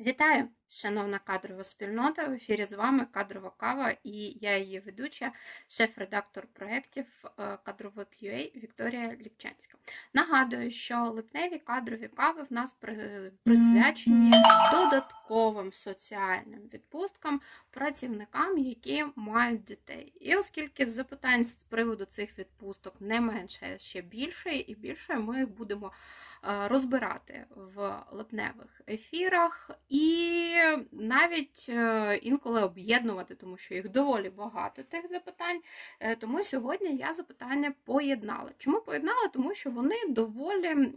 Вітаю, шановна кадрова спільнота. В ефірі з вами кадрова кава і я її ведуча, шеф-редактор проєктів е, кадровик UA Вікторія Ліпчанська. Нагадую, що липневі кадрові кави в нас присвячені додатковим соціальним відпусткам працівникам, які мають дітей. І оскільки запитань з приводу цих відпусток не менше, ще більше і більше, ми їх будемо розбирати в липневих ефірах і навіть е, інколи об'єднувати, тому що їх доволі багато тих запитань. Е, Тому сьогодні я запитання поєднала. Чому поєднала? Тому що вони доволі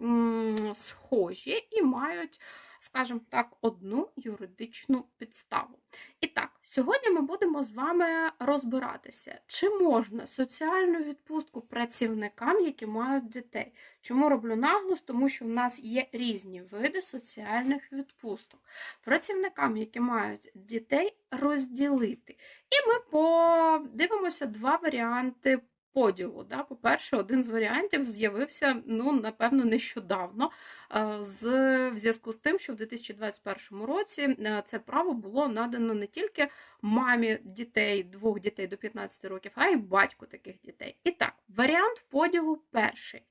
схожі і мають, скажімо так, одну юридичну підставу. І так, сьогодні ми будемо з вами розбиратися, чи можна соціальну відпустку працівникам, які мають дітей. Чому роблю наголос? Тому що в нас є різні види соціальних відпусток. Працівникам, які мають дітей, розділити. І ми подивимося два варіанти поділу. Да? По-перше, один з варіантів з'явився, ну, напевно, нещодавно, е, з, в зв'язку з тим, що в 2021 році е, це право було надано не тільки мамі дітей, двох дітей до 15 років, а й батьку таких дітей. І так, варіант поділу перший.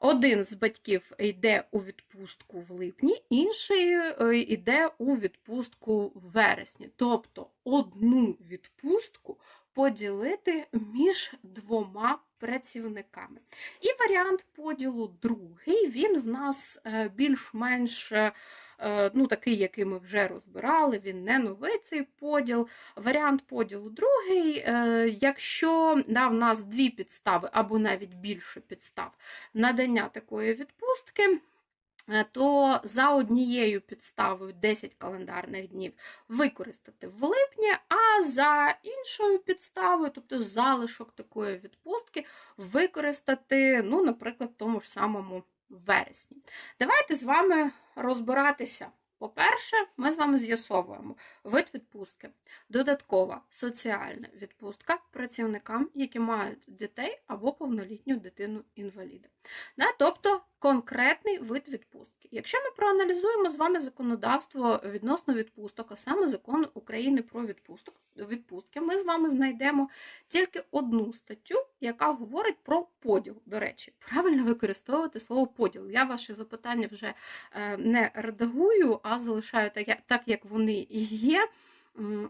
Один з батьків йде у відпустку в липні, інший е, йде у відпустку в вересні. Тобто одну відпустку поділити між двома працівниками. І варіант поділу другий, він в нас е, більш-менш е, ну, такий, який ми вже розбирали, він не новий цей поділ. Варіант поділу другий, е, якщо да, в нас дві підстави або навіть більше підстав надання такої відпустки, е, то за однією підставою 10 календарних днів використати в липні, а за іншою підставою, тобто залишок такої відпустки, використати, ну, наприклад, в тому ж самому вересні. Давайте з вами розбиратися. По-перше, ми з вами з'ясовуємо вид відпустки, додаткова соціальна відпустка працівникам, які мають дітей або повнолітню дитину-інваліда. Да, тобто конкретний вид відпустки. Якщо ми проаналізуємо з вами законодавство відносно відпусток, а саме закон України про відпусток, відпустки, ми з вами знайдемо тільки одну статтю, яка говорить про поділ. До речі, правильно використовувати слово поділ. Я ваші запитання вже е, не редагую, а залишаю так, як- вони є.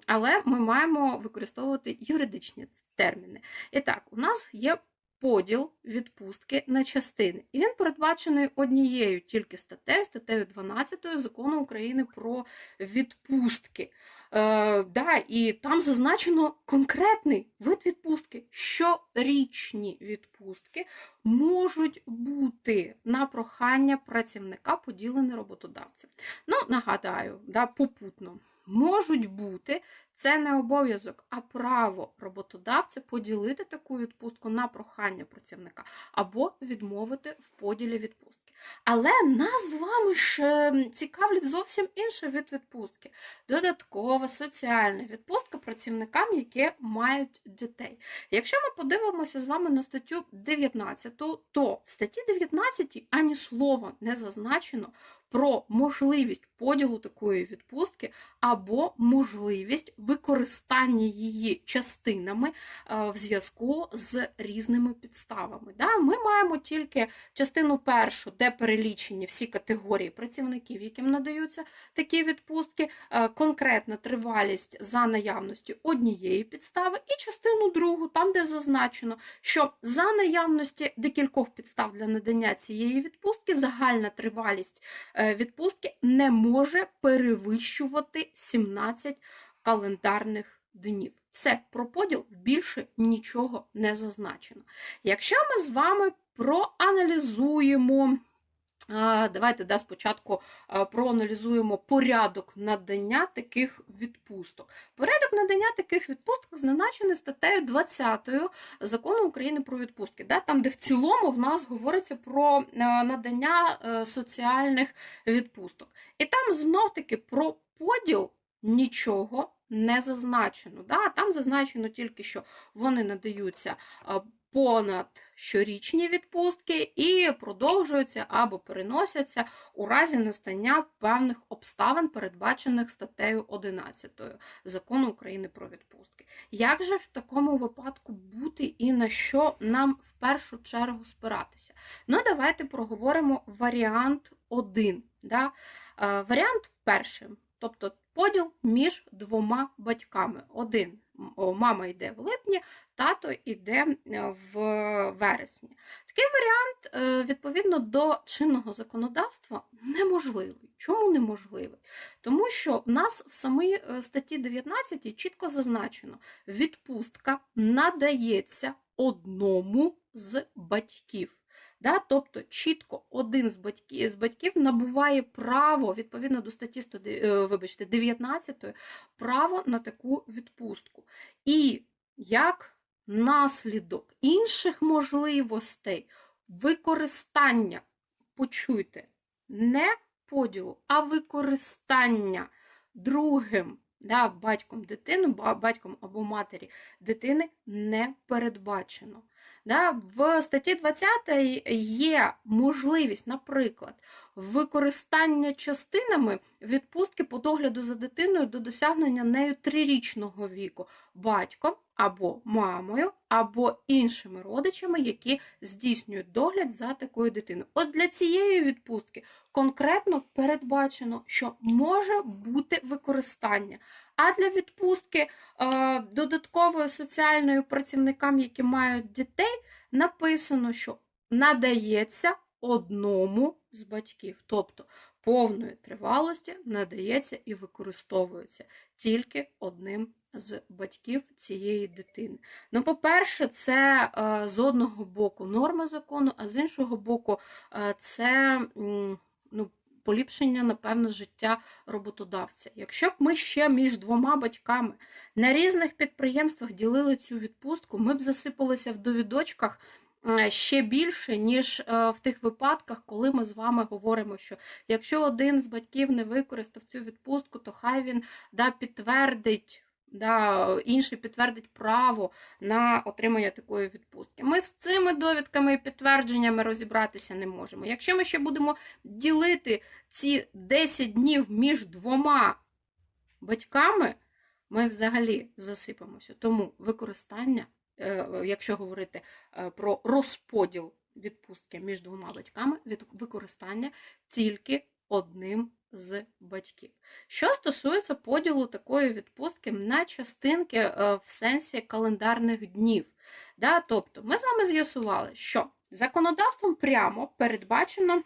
Але ми маємо використовувати юридичні терміни. І так, у нас є поділ відпустки на частини. І він передбачений однією тільки статтею, статтею 12 закону України про відпустки. Е, да, і там зазначено конкретний вид відпустки. Щорічні відпустки можуть бути на прохання працівника поділені роботодавцем. Ну, нагадаю, да, попутно. Можуть бути, це не обов'язок, а право роботодавця поділити таку відпустку на прохання працівника або відмовити в поділі відпустки. Але нас з вами ж е, цікавлять зовсім інший вид відпустки. Додаткова соціальна відпустка працівникам, які мають дітей. Якщо ми подивимося з вами на статтю 19, то в статті 19 ані слова не зазначено про можливість поділу такої відпустки або можливість використання її частинами е, в зв'язку з різними підставами. Ми маємо тільки частину першу, де перелічені всі категорії працівників, яким надаються такі відпустки, е, конкретна тривалість за наявності однієї підстави, і частину другу, там, де зазначено, що за наявності декількох підстав для надання цієї відпустки загальна тривалість відпустки не може перевищувати 17 календарних днів. Все, про поділ більше нічого не зазначено. Якщо ми з вами проаналізуємо, давайте да, спочатку проаналізуємо порядок надання таких відпусток. Порядок надання таких відпусток зазначений статтею 20 закону України про відпустки, да, там, де в цілому в нас говориться про е, надання е, соціальних відпусток. І там знов-таки про поділ нічого не зазначено. Да? Там зазначено тільки, що вони надаються понад щорічні відпустки і продовжуються або переносяться у разі настання певних обставин, передбачених статтею 11 закону України про відпустки. Як же в такому випадку бути і на що нам в першу чергу спиратися? Ну, давайте проговоримо варіант 1. Да? Е, Варіант перший, тобто поділ між двома батьками. Один мама йде в липні, тато йде е, в вересні. Такий варіант, е, відповідно до чинного законодавства, неможливий. Чому неможливий? Тому що в нас в самій е, статті 19 чітко зазначено, відпустка надається одному з батьків. Да? Тобто чітко один з батьків з батьків набуває право відповідно до статті 100, вибачте, 19 право на таку відпустку. І як наслідок інших можливостей використання, почуйте, не поділу, а використання другим да, батьком дитини, батьком або матері дитини не передбачено. Да, В статті 20 є можливість, наприклад, використання частинами відпустки по догляду за дитиною до досягнення нею трирічного віку батьком або мамою, або іншими родичами, які здійснюють догляд за такою дитиною. От для цієї відпустки конкретно передбачено, що може бути використання. А для відпустки е, додаткової соціальної працівникам, які мають дітей, написано, що надається одному з батьків. Тобто повної тривалості надається і використовується тільки одним з батьків цієї дитини. Ну, по-перше, це е, з одного боку норма закону, а з іншого боку, е, це поліпшення, напевно, життя роботодавця. Якщо б ми ще між двома батьками на різних підприємствах ділили цю відпустку, ми б засипалися в довідочках. Е, ще більше, ніж е, в тих випадках, коли ми з вами говоримо, що якщо один з батьків не використав цю відпустку, то хай він да, підтвердить. Да, інший підтвердить право на отримання такої відпустки. Ми з цими довідками і підтвердженнями розібратися не можемо. Якщо ми ще будемо ділити ці 10 днів між двома батьками, ми взагалі засипаємося. Тому використання Е, якщо говорити е, про розподіл відпустки між двома батьками, використання тільки одним з батьків. Що стосується поділу такої відпустки на частинки е, в сенсі календарних днів. Да? Тобто, ми з вами з'ясували, що законодавством прямо передбачено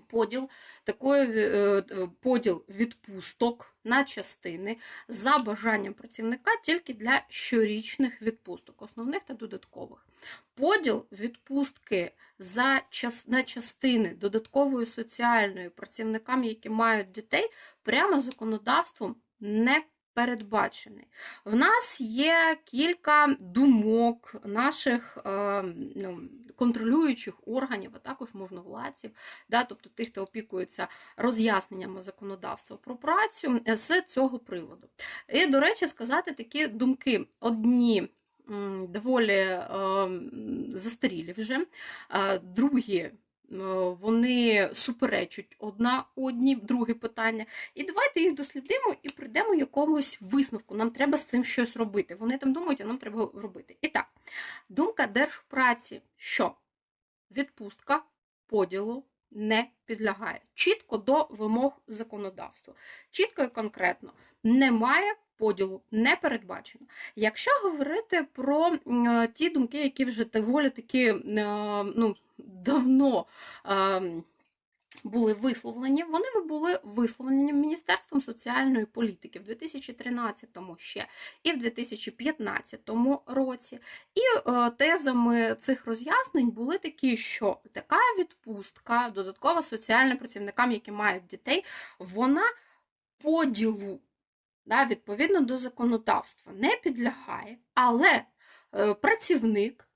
поділ такої е, поділ відпусток на частини за бажанням працівника тільки для щорічних відпусток, основних та додаткових. Поділ відпустки за час, на частини додаткової соціальної працівникам, які мають дітей, прямо законодавством не передбачений. В нас є кілька думок наших е, ну, контролюючих органів, а також можновладців, да, тобто тих, хто опікується роз'ясненнями законодавства про працю з цього приводу. І, до речі, сказати такі думки одні. Доволі е, застарілі вже, е, другі Е, вони суперечать одна одній, друге питання. І давайте їх дослідимо і прийдемо якомусь висновку. Нам треба з цим щось робити. Вони там думають, а нам треба робити. І так, думка держпраці, що відпустка поділу не підлягає. Чітко до вимог законодавства. Чітко і конкретно немає поділу не передбачено. Якщо говорити про ті думки, які вже доволі таки е, ну, давно ем, були висловлені, вони були висловлені Міністерством соціальної політики в 2013-му ще і в 2015 році. І е, тезами цих роз'яснень були такі, що така відпустка, додаткова соціальна працівникам, які мають дітей, вона поділу да, відповідно до законодавства не підлягає, але е, працівник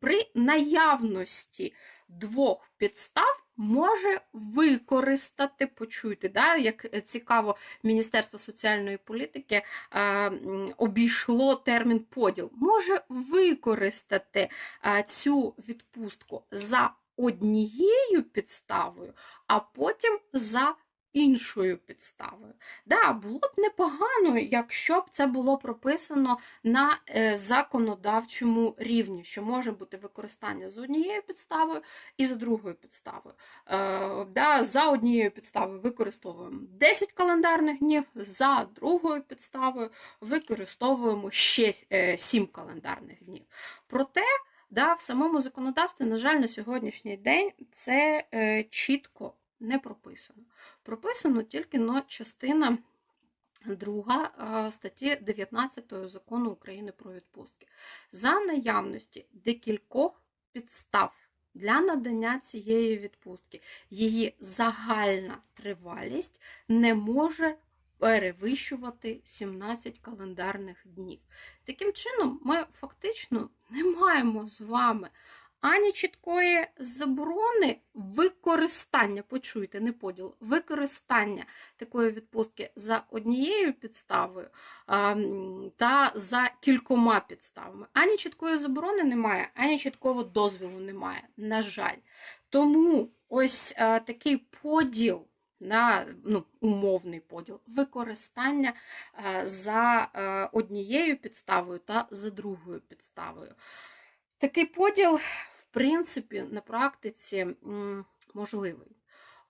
при наявності двох підстав може використати, почуйте, да, як цікаво, Міністерство соціальної політики е, обійшло термін поділ, може використати е, цю відпустку за однією підставою, а потім за іншою підставою. Да, було б непогано, якщо б це було прописано на е, законодавчому рівні, що може бути використання з однією підставою і за другою підставою. Е, да, За однією підставою використовуємо 10 календарних днів, за другою підставою використовуємо ще е, 7 календарних днів. Проте Да, в самому законодавстві, на жаль, на сьогоднішній день це е, чітко не прописано. Прописано тільки но частина друга е, статті 19 закону України про відпустки. За наявності декількох підстав для надання цієї відпустки, її загальна тривалість не може перевищувати 17 календарних днів. Таким чином, ми фактично не маємо з вами ані чіткої заборони використання, почуйте, не поділ, використання такої відпустки за однією підставою та за кількома підставами. Ані чіткої заборони немає, ані чіткого дозволу немає, на жаль. Тому ось такий поділ. На ну, умовний поділ використання за однією підставою та за другою підставою. Такий поділ, принципі, на практиці можливий.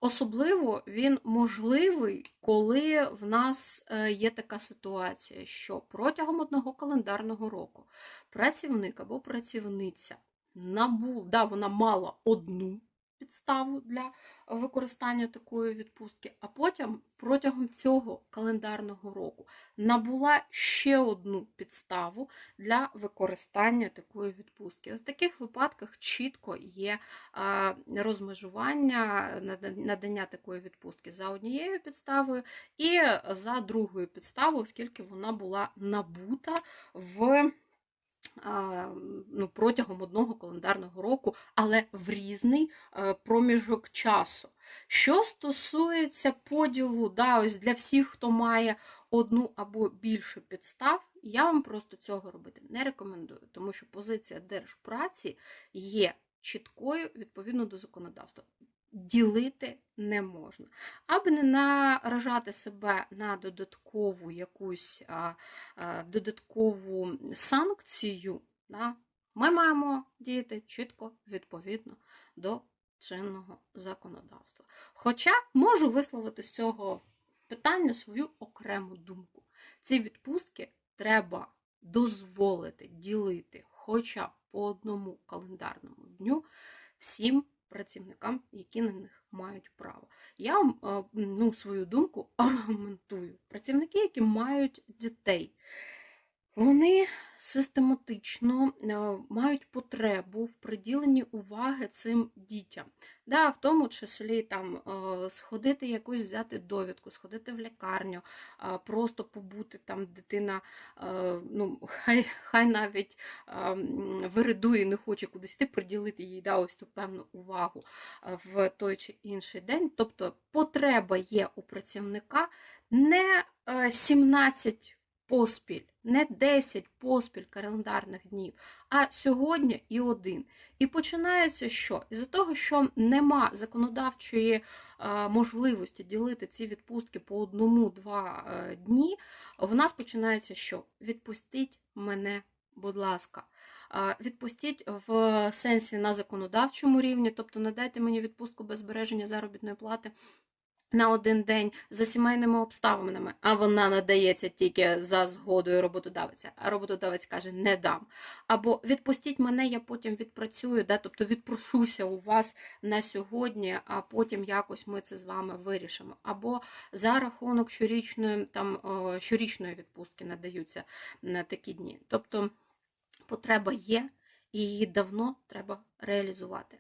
Особливо він можливий, коли в нас е, є така ситуація, що протягом одного календарного року працівник або працівниця набув, да, вона мала одну підставу для використання такої відпустки, а потім протягом цього календарного року набула ще одну підставу для використання такої відпустки. В таких випадках чітко є розмежування надання такої відпустки за однією підставою і за другою підставою, оскільки вона була набута в ну, протягом одного календарного року, але в різний е, проміжок часу. Що стосується поділу, да, ось для всіх, хто має одну або більше підстав, я вам просто цього робити не рекомендую, тому що позиція держпраці є чіткою відповідно до законодавства. Ділити не можна. Аби не наражати себе на додаткову якусь а, а, додаткову санкцію, да, ми маємо діяти чітко відповідно до чинного законодавства. Хоча можу висловити з цього питання свою окрему думку. Ці відпустки треба дозволити ділити хоча б по одному календарному дню всім працівникам, які на них мають право. Я вам е, ну, свою думку аргументую. Працівники, які мають дітей, вони систематично е, мають потребу в приділенні уваги цим дітям. Да, в тому числі там е, сходити якусь взяти довідку, сходити в лікарню, просто побути там дитина, е, ну, хай, хай навіть виридує, не хоче кудись йти, приділити їй да, ось ту певну увагу в той чи інший день. Тобто потреба є у працівника не е, 17 поспіль, не 10 поспіль календарних днів, а сьогодні і один. І починається що? Із-за того, що нема законодавчої е, можливості ділити ці відпустки по одному-два е, дні, в нас починається що? Відпустіть мене, будь ласка. Е, Відпустіть в сенсі на законодавчому рівні, тобто надайте мені відпустку без збереження заробітної плати на один день за сімейними обставинами, а вона надається тільки за згодою роботодавця, а роботодавець каже, не дам. Або відпустіть мене, я потім відпрацюю, да, тобто відпрошуся у вас на сьогодні, а потім якось ми це з вами вирішимо. Або за рахунок щорічної, там, щорічної відпустки надаються на такі дні. Тобто потреба є. І її давно треба реалізувати.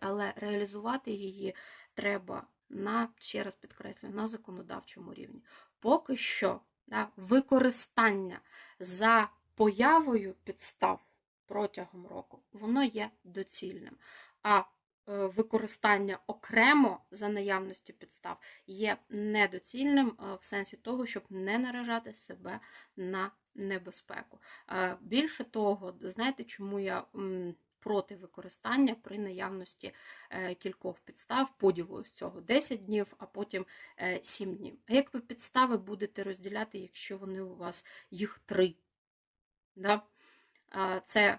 Але реалізувати її треба на, ще раз підкреслюю, на законодавчому рівні. Поки що да, використання за появою підстав протягом року, воно є доцільним. А використання окремо за наявності підстав є недоцільним е, в сенсі того, щоб не наражати себе на небезпеку. Е, Більше того, знаєте, чому я проти використання при наявності е, кількох підстав, поділу з цього 10 днів, а потім е, 7 днів. А як ви підстави будете розділяти, якщо вони у вас їх три? Да? Е, Це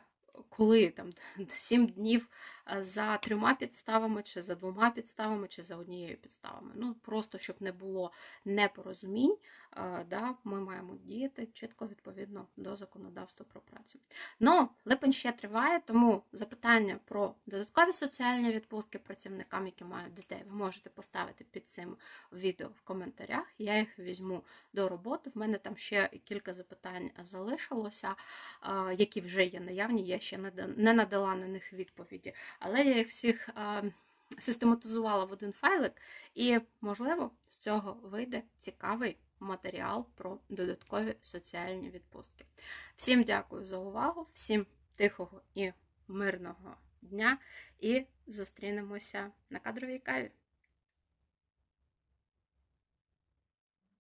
коли там 7 днів е, за трьома підставами, чи за двома підставами, чи за однією підставами. Ну, просто щоб не було непорозумінь, е, да, ми маємо діяти чітко відповідно до законодавства про працю. Ну, липень ще триває, тому запитання про додаткові соціальні відпустки працівникам, які мають дітей, ви можете поставити під цим відео в коментарях. Я їх візьму до роботи. В мене там ще кілька запитань залишилося, які вже є наявні. Я ще не надала на них відповіді, але я їх всіх систематизувала в один файлик, і, можливо, з цього вийде цікавий матеріал про додаткові соціальні відпустки. Всім дякую за увагу, всім тихого і мирного дня, і зустрінемося на кадровій каві.